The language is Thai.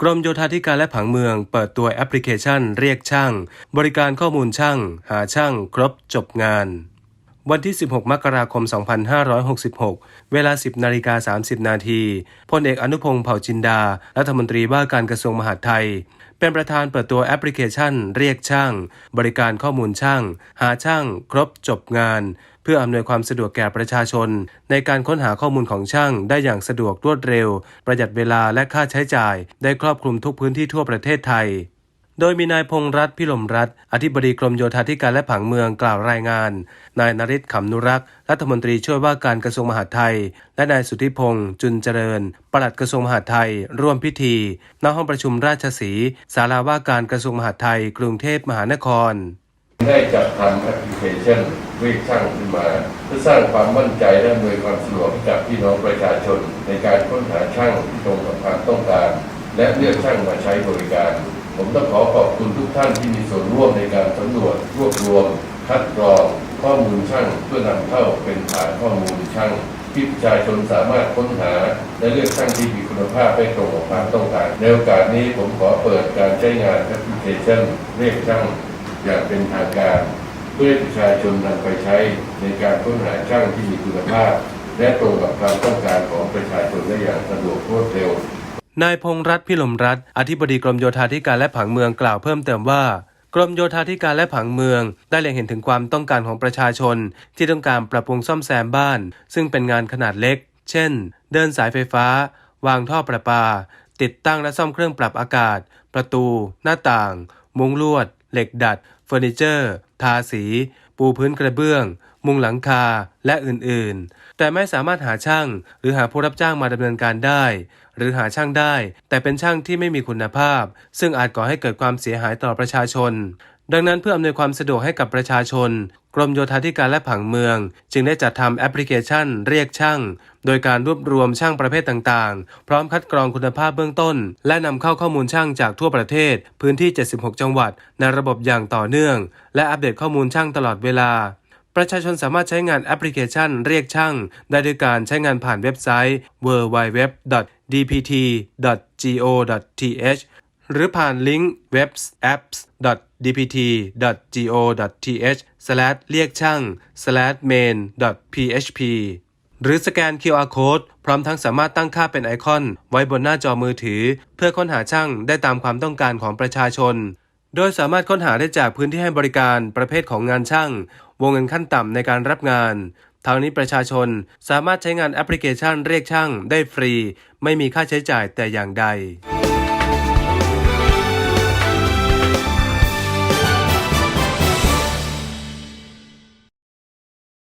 กรมโยธาธิการและผังเมือง เปิดตัวแอปพลิเคชัน เรียกช่าง บริการข้อมูลช่าง หาช่าง ครบจบงาน วันที่ 16 มกราคม 2566 เวลา 10 นาฬิกา 30 นาทีพลเอกอนุพงศ์เผ่าจินดา รัฐมนตรีว่าการกระทรวงมหาดไทย เป็นประธานเปิดตัวแอปพลิเคชัน เรียกช่าง บริการข้อมูลช่าง หาช่าง ครบจบงาน เพื่ออำนวยความสะดวกแก่ประชาชน ในการค้นหาข้อมูลของช่าง ได้อย่างสะดวกรวดเร็ว ประหยัดเวลาและค่าใช้จ่าย ได้ครอบคลุมทุกพื้นที่ทั่วประเทศไทย โดยมีนายพงษ์รัตน์พิลมรัตน์อธิบดีกรมโยธาธิการและผังเมืองกล่าวรายงาน นายนริศขำนุรักษ์รัฐมนตรีช่วยว่าการกระทรวงมหาดไทย และนายสุทธิพงษ์จุนเจริญ ปลัดกระทรวงมหาดไทย ร่วมพิธีณห้องประชุมราชสีห์ศาลาว่าการกระทรวงมหาดไทย กรุงเทพมหานคร ได้จัดทำแอปพลิเคชันเรียกช่างขึ้นมา เพื่อสร้างความมั่นใจและอำนวยความสะดวกให้กับพี่น้องประชาชน ในการค้นหาช่างที่ตรงกับความต้องการ และเลือกช่างมาใช้บริการ ผมต้องขอขอบคุณทุกท่านที่มีส่วนร่วมในการสำรวจรวบรวม คัดกรองข้อมูลช่างเพื่อนำเข้าเป็นฐานข้อมูลช่างที่ประชาชนสามารถค้นหา และเลือกช่างที่มีคุณภาพให้ตรงกับความต้องการในโอกาสนี้ผมขอเปิดการใช้งานแอปพลิเคชันเรียกช่างอย่างเป็นทางการ เพื่อให้ประชาชนนำไปใช้ในการค้นหาช่างที่มีคุณภาพ และตรงกับความต้องการของประชาชนได้อย่างสะดวกรวดเร็ว นายพงษ์รัตน์พิลมรัตน์อธิบดีกรมโยธาธิการและผังเมืองกล่าวเพิ่มเติมว่ากรมโยธาธิการและผังเมือง ได้เล็งเห็นถึงความต้องการของประชาชน ที่ต้องการปรับปรุงซ่อมแซมบ้าน ซึ่งเป็นงานขนาดเล็ก เช่น เดินสายไฟฟ้า วางท่อประปา ติดตั้งและซ่อมเครื่องปรับอากาศ ประตู หน้าต่าง มุ้งลวด เหล็กดัด เฟอร์นิเจอร์ ทาสี ปูพื้นกระเบื้อง มุงหลังคา และอื่นๆ แต่ไม่สามารถหาช่าง หรือหาผู้รับจ้างมาดำเนินการได้ หรือหาช่างได้ แต่เป็นช่างที่ไม่มีคุณภาพ ซึ่งอาจก่อให้เกิดความเสียหายต่อประชาชน ดังนั้นเพื่ออำนวยความสะดวกให้กับประชาชน กรมโยธาธิการและผังเมือง จึงได้จัดทำแอปพลิเคชัน เรียกช่าง โดยการรวบรวมช่างประเภทต่างๆ พร้อมคัดกรองคุณภาพเบื้องต้น และนำเข้าข้อมูลช่างจากทั่วประเทศ พื้นที่ 76 จังหวัด ในระบบอย่างต่อเนื่อง และอัปเดตข้อมูลช่างตลอดเวลาประชาชนสามารถใช้งานแอปพลิเคชันเรียกช่าง ได้ด้วยการใช้งานผ่านเว็บไซต์ www.dpt.go.th หรือผ่านลิงก์ webs.dpt.go.th เรียกช่าง main.php หรือสแกน QR Code พร้อมทั้งสามารถตั้งค่าเป็นไอคอน ไว้บนหน้าจอมือถือ เพื่อค้นหาช่างได้ตามความต้องการของประชาชน โดยสามารถค้นหาได้จากพื้นที่ให้บริการประเภทของงานช่าง วงเงินขั้นต่ำในการรับงานทางนี้ประชาชนสามารถใช้งานแอปพลิเคชันเรียกช่างได้ฟรี ไม่มีค่าใช้จ่ายแต่อย่างใด